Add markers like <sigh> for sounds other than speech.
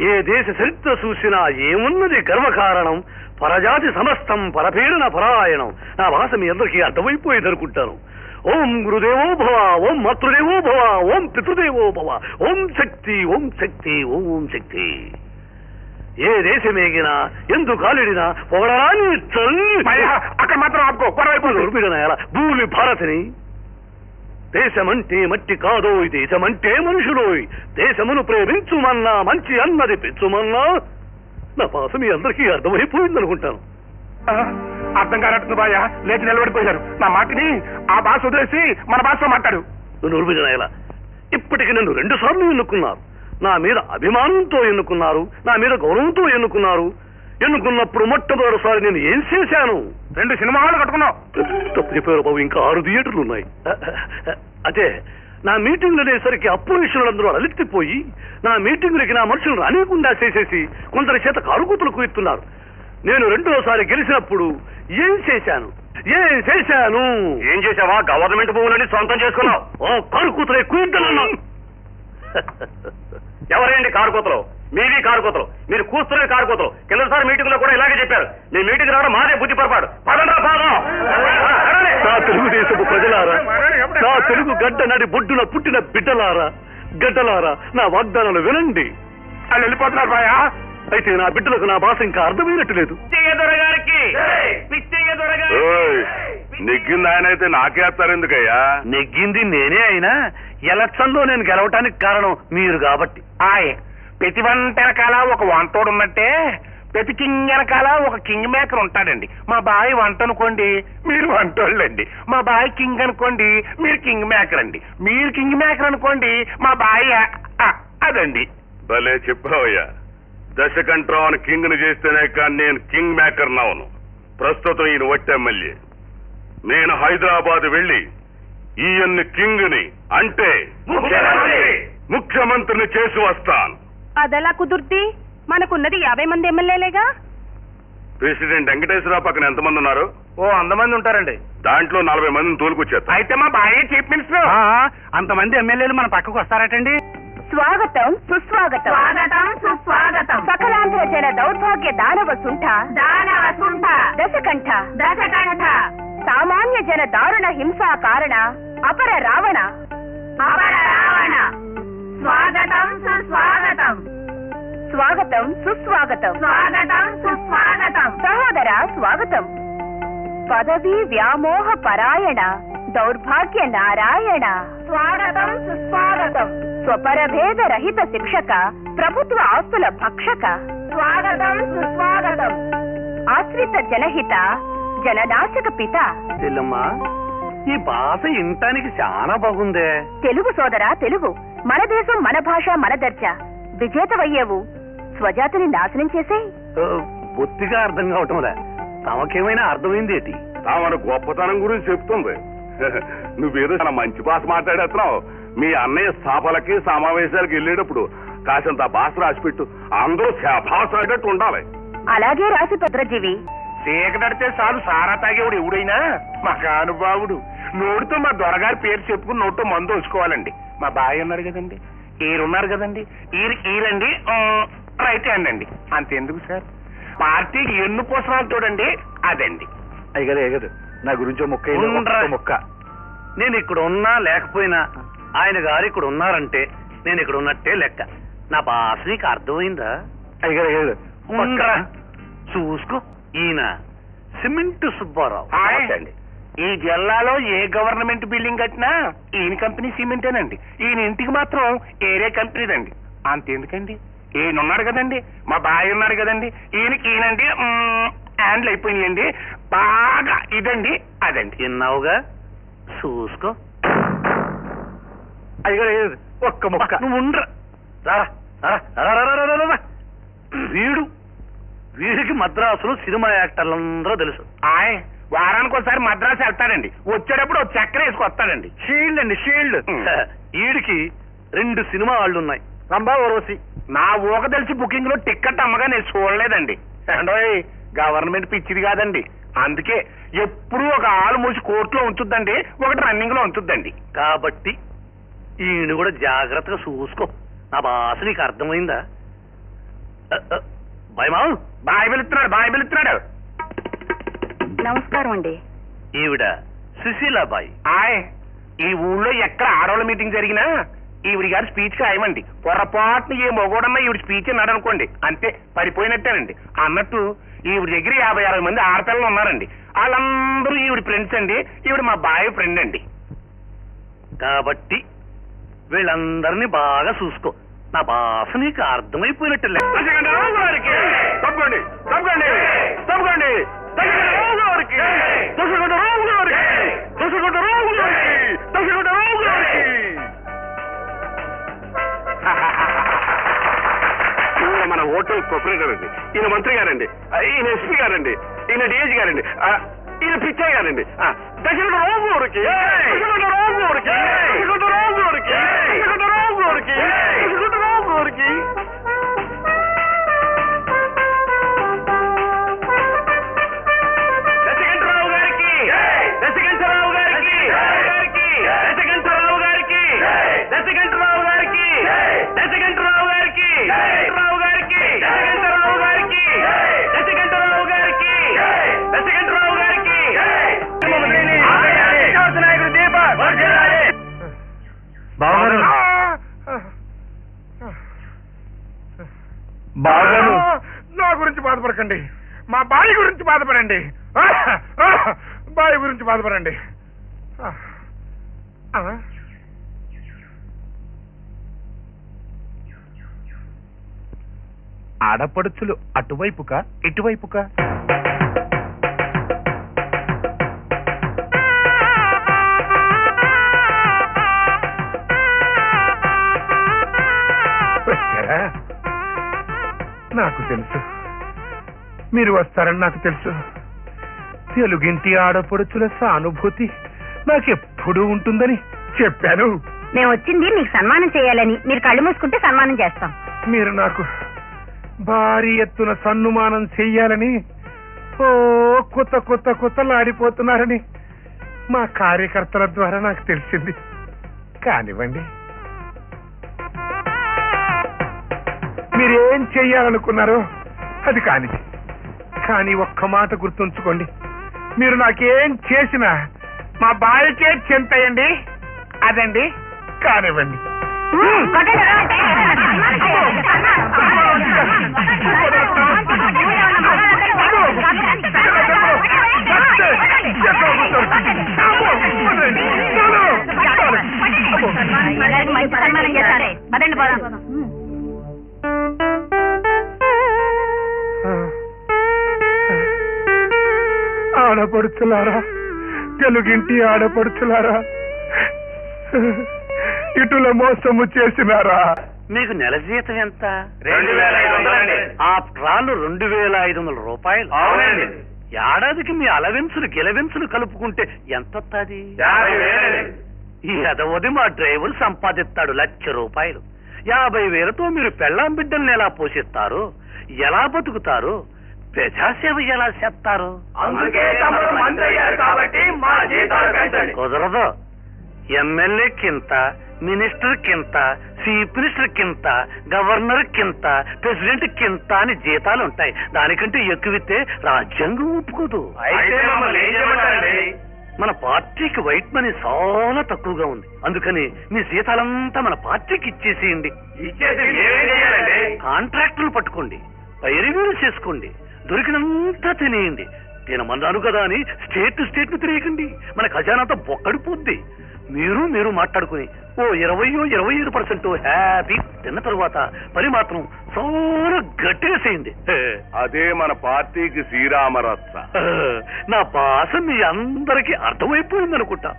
ఏ దేశ చరిత్ర చూసినా ఏమున్నది గర్వకారణం? పరజాతి సమస్తం పరపీడన పరాయణం. నా భాష మీ అందరికీ అర్థమైపోయేది అనుకుంటాను ఓం గురుదేవో భవ ఓం మాతృదేవో భవ ఓం పితృదేవో భవ ఓం శక్తి ఓం శక్తి ఓం శక్తి. ఏ దేశమేగినా ఎందు కాలిడినా పొగడరాని చల్లి అక్కడ మాత్రం ఆపుకో భూమి భారతిని. దేశమంటే మట్టి కాదోయ్ దేశమంటే మనుషులోయ్. దేశమును ప్రేమించుమన్నా మంచి అన్నది పెంచుమన్నా. నా పాస మీ అందరికీ అర్థమైపోయింది అనుకుంటాను ఆ, అర్థం కానట్టుంది బాయ్యా. లేచి నిలబడిపోయారు. నా మాటని ఆ భాష వదిలేసి మన భాషలో మాట్లాడు. నువ్వు ఉరిపిడనాయాల ఇప్పటికి నన్ను రెండు సార్లు ఎన్నుకున్నారు. నా మీద అభిమానంతో ఎన్నుకున్నారు. నా మీద గౌరవంతో ఎన్నుకున్నారు. ఎన్నుకున్నప్పుడు మొట్టమొదటిసారి నేను ఏం చేశాను? రెండు సినిమా హాలు కట్టుకున్నావు. తప్పు చెప్పారు బాబు ఇంకా ఆరు థియేటర్లు ఉన్నాయి. అదే నా మీటింగ్లు అనేసరికి అప్రవేశులందరూ అలెత్తిపోయి నా మీటింగులకి నా మనుషులు రానియకుండా చేసేసి కొందరి చేత కారుకూతులు ఇస్తున్నారు నేను రెండోసారి గెలిచినప్పుడు ఏం చేశాను? ఏం చేశాను? ఏం చేసావా గవర్నమెంట్ భూములని సొంతం చేసుకున్నావు. ఓ కారుకూతులే కుయిద్దనన్నా. <laughs> ఎవరండి కారుకోతలు మీది కారుకోతలు మీరు కూస్తున్న కారుకోతలు కిందసారి మీటింగ్లో కూడా ఇలాగే చెప్పారు. మీ మీటింగ్ రావడం మాదే బుద్ధి పొరపాటు. పదండ్రా పాదం. నా తెలుగుదేశపు ప్రజలారా నా తెలుగు గడ్డ నడి బొడ్డున పుట్టిన బిడ్డలారా గడ్డలారా నా వాగ్దానాలు వినండి. వాళ్ళు వెళ్ళిపోతున్నారు బాయా. అయితే నా బిడ్డలకు నా భాష ఇంకా అర్థమైనట్టు లేదు. పిచ్చయ్య దొరగారికి. పిచ్చయ్య ఓయ్, నెగ్గింది ఆయన అయితే నాకేస్తారు ఎందుకయ్యా? నెగ్గింది నేనే అయినా ఎలక్షన్లో నేను గెలవటానికి కారణం మీరు కాబట్టి. ఆయ్ ప్రతి వంట వెనకాల ఒక వంటోడు ఉన్నట్టే ప్రతి కింగ్ వెనకాల ఒక కింగ్ మేకర్ ఉంటాడండి. మా బాయ్ వంట అనుకోండి మీరు వంటోళ్ళండి. మా బాయ్ కింగ్ అనుకోండి మీరు కింగ్ మేకర్ అండి మీరు కింగ్ మేకర్ అనుకోండి మా బాయ్ అదండి. భలే చెప్పావయ్యా. దశకంట్రావన్ కింగ్ని చేస్తేనే కానీ నేను కింగ్ మేకర్ నవను ప్రస్తుతం ఈయన వట్టి ఎమ్మెల్యే నేను హైదరాబాద్ వెళ్ళి ఈయన్ని కింగ్ని అంటే ముఖ్యమంత్రిని చేసి వస్తాను. అదెలా కుదుర్తి? మనకున్నది యాభై మంది ఎమ్మెల్యేలేగా? ప్రెసిడెంట్ వెంకటేశ్వరరావు పక్కన ఎంతమంది ఉన్నారు? ఓ అంతమంది ఉంటారండి. దాంట్లో నలభై మందిని తోలుకొచ్చేస్తా. అయితే మా బాయ్ చీఫ్ మినిస్టర్. అంతమంది ఎమ్మెల్యేలు మన పక్కకు వస్తారటండి. స్వాగతం సుస్వాగతం. స్వాగతం సుస్వాగతం. సకలాంధ్ర జన దౌర్భాగ్య దానవ సుంఠ. దానవ సుంఠ. దశకంఠ. దశకంఠ. సామాన్య జన దారుణ హింసా కారణ అపర రావణ. అపర రావణ. స్వాగతం సుస్వాగతం. స్వాగతం సుస్వాగతం. స్వాగతం సుస్వాగతం. సహోదర స్వాగతం. పదవి వ్యామోహ పరాయణ దౌర్భాగ్య నారాయణ. స్వాగతం సుస్వాగతం. స్వపరభేద రహిత శిక్షక ప్రభుత్వ ఆస్తుల భక్షక. స్వాగతం సుస్వాగతం. ఆశ్రిత జనహిత జననాశక పిత. చెల్లమ్మా ఈ భాష ఇంటానికి చాలా బాగుందే. తెలుగు సోదరా తెలుగు. మన దేశం మన భాష మన దర్జా. విజేతవయ్యేవు. స్వజాతిని నాశనం చేసే బొత్తిగా అర్థం కావటంలే. తమకేమైనా అర్థమైంది ఏంటి? తామన గొప్పతనం గురించి చెప్తుంది. నువ్వేదో చాలా మంచి భాష మాట్లాడేస్తున్నావు. మీ అన్నయ్య స్థాపలకి సమావేశాలకు వెళ్ళేటప్పుడు కాసంత భాష రాసిపెట్టు. అందరూ భాష ఆడేటట్టు ఉండాలి. అలాగే రాసి భద్రజీవి. చీకటడితే చాలు సారా తాగేవాడు ఎవడైనా? మా కానుబావుడు. నోటితో మా దొరగారి పేరు చెప్పుకుని నోటితో మందు వచ్చుకోవాలండి మా బాయ్ ఉన్నారు కదండి. ఈరున్నారు కదండి. ఈరు ఈరండి రైట్ హ్యాండ్ అండి. అంతెందుకు సార్? పార్టీకి ఎన్ను పోసనాలు చూడండి అదండి. అయ్యగారు అయ్యగారు నా గురించి ముక్క ముక్క నేను ఇక్కడ ఉన్నా లేకపోయినా ఆయన గారు ఇక్కడ ఉన్నారంటే నేను ఇక్కడ ఉన్నట్టే లెక్క. నా భాష నీకు అర్థమైందా? ఉండ్రా. చూసుకో. ఈయన సిమెంట్ సుబ్బారావు. హాయ్. ఈ జిల్లాలో ఏ గవర్నమెంట్ బిల్డింగ్ కట్టినా ఈయన కంపెనీ సిమెంటేనండి. ఈయన ఇంటికి మాత్రం ఏరే కంపెనీదండి. అంతెందుకండి? ఈయన ఉన్నాడు కదండి. మా బాయ్ ఉన్నాడు కదండి. ఈయనకి ఈయనండి హ్యాండ్లు అయిపోయినాయండి. బాగా ఇదండి అదండి. విన్నావుగా? చూసుకో. అయ్యగారు ఒక్క ముక్క. నువ్వు ఉండ్రా. రా, రా, రా, రా, రా, రా, రా, రా. వీడు వీడికి మద్రాసులో సినిమా యాక్టర్లందరూ తెలుసు. ఆయ్ వారానికి ఒకసారి మద్రాసు వెళ్తాడండి. వచ్చేటప్పుడు ఒక చక్కెర వేసుకొస్తాడండి. షీల్డ్. అండి షీల్డ్. ఈడికి రెండు సినిమా వాళ్ళు ఉన్నాయి రంభా ఓరోసి. నా ఊక తెలిసి బుకింగ్లో టికెట్ అమ్మగా నేను చూడలేదండి. అండోయ్ గవర్నమెంట్ పిచ్చిది కాదండి. అందుకే ఎప్పుడూ ఒక ఆలు మూసి కోర్టులో ఉంచుద్దండి ఒకటి రన్నింగ్లో ఉంచుద్దండి. కాబట్టి ఈయన కూడా జాగ్రత్తగా చూసుకో. నా భాష నీకు అర్థమైందా? భయమా బాయ్ పిలుస్తున్నాడు బాయ్ పిలుస్తున్నాడు నమస్కారం అండి. ఈవిడ సుశీలాబాయి ఆయ్ ఈ ఊళ్ళో ఎక్కడ ఆడవాళ్ళ మీటింగ్ జరిగినా ఈవిడి గారి స్పీచ్ ఖాయమండి. పొరపాటున ఏ మొగోడన్నా ఈవిడ స్పీచ్ అన్నాడు అనుకోండి అంతే పడిపోయినట్టేనండి అన్నట్టు ఈవిడ దగ్గర యాభై అరవై మంది ఆడపిల్లలు ఉన్నారండి. వాళ్ళందరూ ఈవిడ ఫ్రెండ్స్ అండి. ఈవిడ మా బాయ్ ఫ్రెండ్ అండి. కాబట్టి వీళ్ళందరినీ బాగా చూసుకో. నా భాష నీకు అర్థమైపోయినట్టు మన హోటల్ ప్రొపరేటర్ అండి. ఈయన మంత్రి గారండి. ఈయన ఎస్పీ గారండి. ఈయన డిఎస్ గారండి. ఈయన పిచ్చయ్య గారండి. దశ రోజు నా గురించి బాధపడకండి. మా బావి గురించి బాధపడండి. బావి గురించి బాధపడండి. ఆడపడుచులు అటువైపుకా ఇటువైపుకా? నాకు తెలుసు. మీరు వస్తారని నాకు తెలుసు. తెలుగింటి ఆడపడుచుల సానుభూతి నాకెప్పుడు ఉంటుందని చెప్పాను. మేము వచ్చింది మీకు సన్మానం చేయాలని మీరు కళ్ళు మూసుకుంటే సన్మానం చేస్తాం. మీరు నాకు భారీ ఎత్తున సన్నుమానం చెయ్యాలని ఓ కొత్త కొత్త కొత్తలాడిపోతున్నారని మా కార్యకర్తల ద్వారా నాకు తెలిసింది. కానివ్వండి. మీరేం చెయ్యాలనుకున్నారో అది కాని కానీ ఒక్క మాట గుర్తుంచుకోండి. మీరు నాకేం చేసినా మా బాయకే చెంతయండి. అదండి కానివ్వండి. పదండి పోదాం ఆడపడుచులారా? తెలుగింటి ఆడపడుచులారా? ఇటుల మోసము చేసినారా? మీకు నెల జీతం ఎంత? రెండు వేల ఐదు వందలండి. ఆ రాళ్ళు రెండు వేల ఐదు వందల రూపాయలు. అవునండి. ఏడాదికి మీ అలవెన్సులు గిలవెన్సులు కలుపుకుంటే ఎంత వస్తుంది. ఈ ఎదవది మా డ్రైవర్ సంపాదిస్తాడు లక్ష రూపాయలు. యాభై వేలతో మీరు పెళ్ళాం బిడ్డల్ని ఎలా పోషిస్తారు? ఎలా బతుకుతారు? ప్రజాసేవ ఎలా చేస్తారు అందుకే తమరు మంత్రి అయ్యారు కాబట్టి మా జీతాలు పెంచండి. కుదరదు. ఎమ్మెల్యే కింత మినిస్టర్ కింత చీఫ్ మినిస్టర్ కింత గవర్నర్ కింత ప్రెసిడెంట్ కింత అని జీతాలు ఉంటాయి. దానికంటే ఎక్కువితే రాజ్యాంగం ఒప్పుకోదు. మన పార్టీకి వైట్ మనీ చాలా తక్కువగా ఉంది. అందుకని మీ జీతాలంతా మన పార్టీకి ఇచ్చేసేయండి. కాంట్రాక్టులు పట్టుకోండి. పైరివీలు చేసుకోండి. దొరికినంతా తినేయండి. తినమన్నాను కదా అని స్టేట్ టు స్టేట్ను తినేయకండి. మన ఖజానాతో బొక్కడిపోద్ది మీరు మీరు మాట్లాడుకుని ఓ ఇరవయో ఇరవై ఐదు పర్సెంట్ హ్యాపీ తిన్న తరువాత పని మాత్రం చాలా గట్టిగా చేయండి అదే మన పార్టీకి శ్రీరామరత్న. నా భాష మీ అందరికీ అర్థమైపోయింది అనుకుంటా